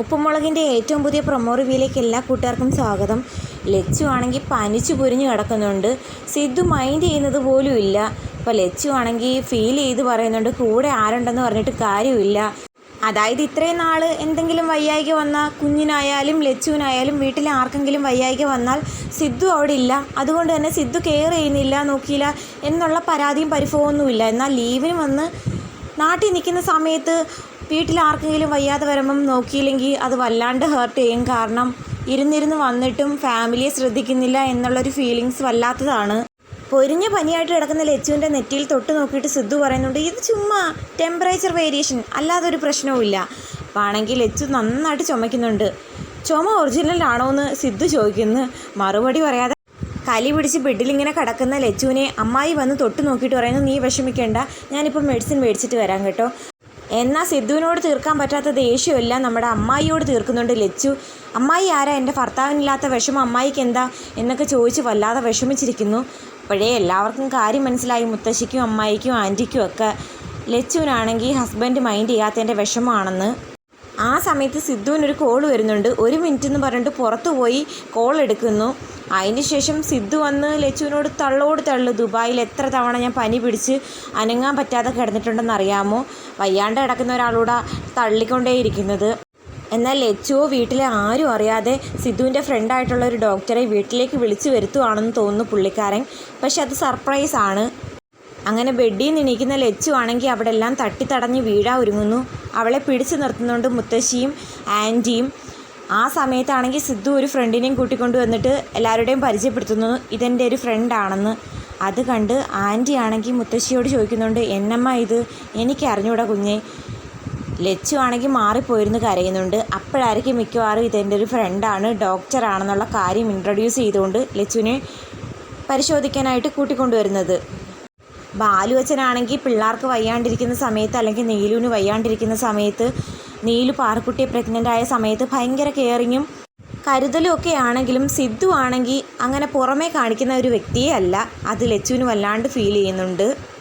ഉപ്പുമുളകിന്റെ ഏറ്റവും പുതിയ പ്രൊമോ റിവ്യൂയിലേക്ക് എല്ലാ കൂട്ടുകാർക്കും സ്വാഗതം. ലച്ചു ആണെങ്കിൽ പനിച്ചു പൊരിഞ്ഞു കിടക്കുന്നുണ്ട്. സിദ്ധു മൈൻഡ് ചെയ്യുന്നത് പോലും ഇല്ല. അപ്പോൾ ലച്ചു ആണെങ്കിൽ ഫീൽ ചെയ്ത് പറയുന്നുണ്ട് കൂടെ ആരുണ്ടെന്ന് പറഞ്ഞിട്ട് കാര്യമില്ല. അതായത് ഇത്രയും നാൾ എന്തെങ്കിലും വയ്യായിക വന്നാൽ കുഞ്ഞിനായാലും ലച്ചുവിനായാലും വീട്ടിൽ ആർക്കെങ്കിലും വയ്യായിക വന്നാൽ സിദ്ധു അവിടെ ഇല്ല. അതുകൊണ്ട് തന്നെ സിദ്ധു കെയർ ചെയ്യുന്നില്ല നോക്കിയില്ല എന്നുള്ള പരാതിയും പരിഭവമൊന്നുമില്ല. എന്നാൽ ലീവിന് വന്ന് നാട്ടിൽ നിൽക്കുന്ന സമയത്ത് വീട്ടിൽ ആർക്കെങ്കിലും വയ്യാതെ വരുമ്പം നോക്കിയില്ലെങ്കിൽ അത് വല്ലാണ്ട് ഹേർട്ട് ചെയ്യും. കാരണം ഇരുന്നിരുന്ന് വന്നിട്ടും ഫാമിലിയെ ശ്രദ്ധിക്കുന്നില്ല എന്നുള്ളൊരു ഫീലിങ്സ് വല്ലാത്തതാണ്. പൊരിഞ്ഞ പനിയായിട്ട് കിടക്കുന്ന ലച്ചുവിന്റെ നെറ്റിയിൽ തൊട്ട് നോക്കിയിട്ട് സിദ്ധു പറയുന്നുണ്ട് ഇത് ചുമ്മാ ടെമ്പറേച്ചർ വേരിയേഷൻ അല്ലാതെ ഒരു പ്രശ്നവുമില്ല. ആണെങ്കിൽ ലച്ചു നന്നായിട്ട് ചുമയ്ക്കുന്നുണ്ട്. ചുമ ഒറിജിനൽ ആണോ എന്ന് സിദ്ധു ചോദിക്കുന്നു. മറുപടി പറയാതെ കലി പിടിച്ച് ബെഡിലിങ്ങനെ കിടക്കുന്ന ലച്ചുവിനെ അമ്മായി വന്ന് തൊട്ട് നോക്കിയിട്ട് പറയുന്നു നീ വിഷമിക്കേണ്ട ഞാനിപ്പോൾ മെഡിസിൻ മേടിച്ചിട്ട് വരാം കേട്ടോ. എന്നാൽ സിദ്ധുവിനോട് തീർക്കാൻ പറ്റാത്ത ദേഷ്യമല്ല നമ്മുടെ അമ്മായിയോട് തീർക്കുന്നുണ്ട് ലച്ചു. അമ്മായി ആരാ? എന്റെ ഭർത്താവിനില്ലാത്ത വിഷമം അമ്മായിക്ക് എന്താ? എന്നൊക്കെ ചോദിച്ച് വല്ലാതെ വിഷമിച്ചിരിക്കുന്നു. അപ്പോഴേ എല്ലാവർക്കും കാര്യം മനസ്സിലായി. മുത്തശ്ശിക്കും അമ്മായിക്കും ആന്റിക്കും ഒക്കെ. ലച്ചുവിനാണെങ്കിൽ ഹസ്ബൻഡ് മൈൻഡ് ചെയ്യാത്തതിന്റെ വിഷമമാണെന്ന്. ആ സമയത്ത് സിദ്ധുവിനൊരു കോൾ വരുന്നുണ്ട്. ഒരു മിനിറ്റ് എന്ന് പറഞ്ഞിട്ട് പുറത്തു പോയി കോൾ എടുക്കുന്നു. അതിന് ശേഷം സിദ്ധു വന്ന് ലച്ചുവിനോട് തള്ളോട് തള്ളു ദുബായിൽ എത്ര തവണ ഞാൻ പനി പിടിച്ച് അനങ്ങാൻ പറ്റാതെ കിടന്നിട്ടുണ്ടെന്ന് അറിയാമോ? വയ്യാണ്ട് കിടക്കുന്ന ഒരാളൂടെ തള്ളിക്കൊണ്ടേയിരിക്കുന്നത് എന്നാൽ ലച്ചുവോ വീട്ടിലെ ആരും അറിയാതെ സിദ്ധുവിന്റെ ഫ്രണ്ടായിട്ടുള്ള ഒരു ഡോക്ടറെ വീട്ടിലേക്ക് വിളിച്ചു വരുത്തുവാണെന്ന് തോന്നുന്നു പുള്ളിക്കാരൻ. പക്ഷെ അത് സർപ്രൈസ് ആണ്. അങ്ങനെ ബെഡിൽ നിന്ന് എണീക്കുന്ന ലച്ചു ആണെങ്കിൽ അവിടെ എല്ലാം തട്ടിത്തടഞ്ഞ് വീഴാ ഒരുങ്ങുന്നു. അവളെ പിടിച്ചു നിർത്തുന്നുണ്ട് മുത്തശ്ശിയും ആന്റിയും ആ സമയത്താണെങ്കിൽ സിദ്ധു ഒരു ഫ്രണ്ടിനെയും കൂട്ടിക്കൊണ്ട് വന്നിട്ട് എല്ലാവരുടെയും പരിചയപ്പെടുത്തുന്നു. ഇതെന്റെ ഒരു ഫ്രണ്ടാണെന്ന് അത് കണ്ട് ആന്റി ആണെങ്കിൽ മുത്തശ്ശിയോട് ചോദിക്കുന്നുണ്ട് എന്നമ്മ ഇത്? എനിക്ക് അറിഞ്ഞൂടാ കുഞ്ഞെ. ലച്ചു ആണെങ്കിൽ മാറിപ്പോയിരുന്നു കരയുന്നുണ്ട്. അപ്പോഴായിരിക്കും മിക്കവാറും ഇതെന്റെ ഒരു ഫ്രണ്ടാണ് ഡോക്ടറാണെന്നുള്ള കാര്യം ഇൻട്രൊഡ്യൂസ് ചെയ്തുകൊണ്ട് ലച്ചുവിനെ പരിശോധിക്കാനായിട്ട് കൂട്ടിക്കൊണ്ടുവരുന്നത് ബാലു അച്ഛനാണെങ്കിൽ പിള്ളേർക്ക് വയ്യാണ്ടിരിക്കുന്ന സമയത്ത് അല്ലെങ്കിൽ നീലുവിന് വയ്യാണ്ടിരിക്കുന്ന സമയത്ത് നീലു പാറക്കുട്ടിയെ പ്രഗ്നന്റ് ആയ സമയത്ത് ഭയങ്കര കെയറിങ്ങും കരുതലും ഒക്കെ ആണെങ്കിലും സിദ്ധു ആണെങ്കിൽ അങ്ങനെ പുറമേ കാണിക്കുന്ന ഒരു വ്യക്തിയേ അല്ല. അത് ലച്ചുവിന് വല്ലാണ്ട് ഫീൽ ചെയ്യുന്നുണ്ട്.